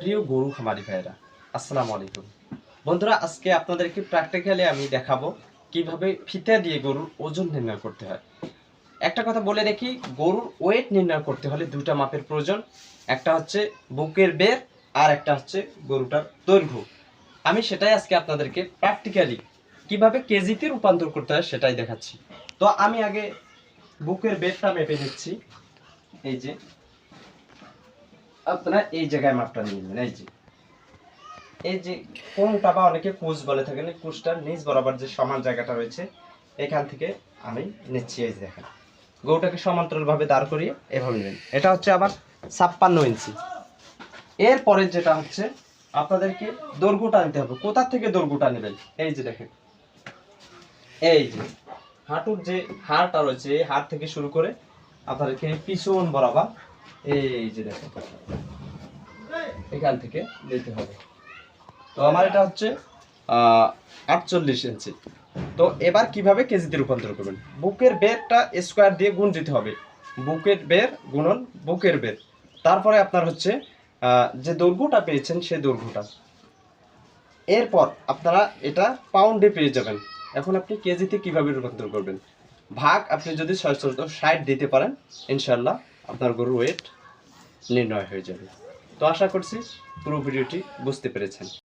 প্রিয় গরু খামারি ভাইয়েরা, আসসালামু আলাইকুম। বন্ধুরা, আজকে আপনাদেরকে প্র্যাকটিক্যালি আমি দেখাবো কীভাবে ফিতা দিয়ে গরুর ওজন নির্ণয় করতে হয়। একটা কথা বলে রাখি, গরুর ওয়েট নির্ণয় করতে হলে দুটা মাপের প্রয়োজন, একটা হচ্ছে বুকের বের আর একটা হচ্ছে গরুটার দৈর্ঘ্য। আমি সেটাই আজকে আপনাদেরকে প্র্যাকটিক্যালি কীভাবে কেজিতে রূপান্তর করতে হয় সেটাই দেখাচ্ছি। তো আমি আগে বুকের বেরটা মেপে নিচ্ছি। এই যে আপনারা এই জায়গায় মাপটা নিয়ে নেবেন, এই যে। এই যে কোনটা বা অনেকে কুচ বলে থাকেন কুচটার নিচ বরাবর যে সমান জায়গাটা রয়েছে, এখান থেকে আমি নিচ্ছি, এই যে দেখেন। গরুটাকে সমান্তরাল ভাবে দাঁড় করিয়ে এভাবে নেবেন। এটা হচ্ছে আবার ছাপ্পান্ন ইঞ্চি। এরপরে যেটা হচ্ছে, আপনাদেরকে দৈর্ঘ্যটা নিতে হবে। কোথা থেকে দৈর্ঘ্যটা নেবেন? এই যে দেখেন। এই যে হাঁটুর যে হাড়টা রয়েছে, এই হাড় থেকে শুরু করে আপনাদেরকে পিছন বরাবর এই যে দেখেন এখান থেকে নিতে হবে। তো আমার এটা হচ্ছে আটচল্লিশ ইঞ্চি। তো এবার কীভাবে কেজিতে রূপান্তর করবেন? বুকের বেরটা স্কোয়ার দিয়ে গুণ দিতে হবে। বুকের বের গুণন বুকের বের। তারপরে আপনার হচ্ছে যে দৈর্ঘ্যটা পেয়েছেন সেই দৈর্ঘ্যটা। এরপর আপনারা এটা পাউন্ডে পেয়ে যাবেন। এখন আপনি কেজিতে কীভাবে রূপান্তর করবেন? ভাগ আপনি যদি ছয় ষাট দিতে পারেন ইনশাল্লাহ আপনার গরুর ওয়েট নির্ণয় হয়ে যাবে। তো আশা করছি পুরো ভিডিওটি বুঝতে পেরেছেন।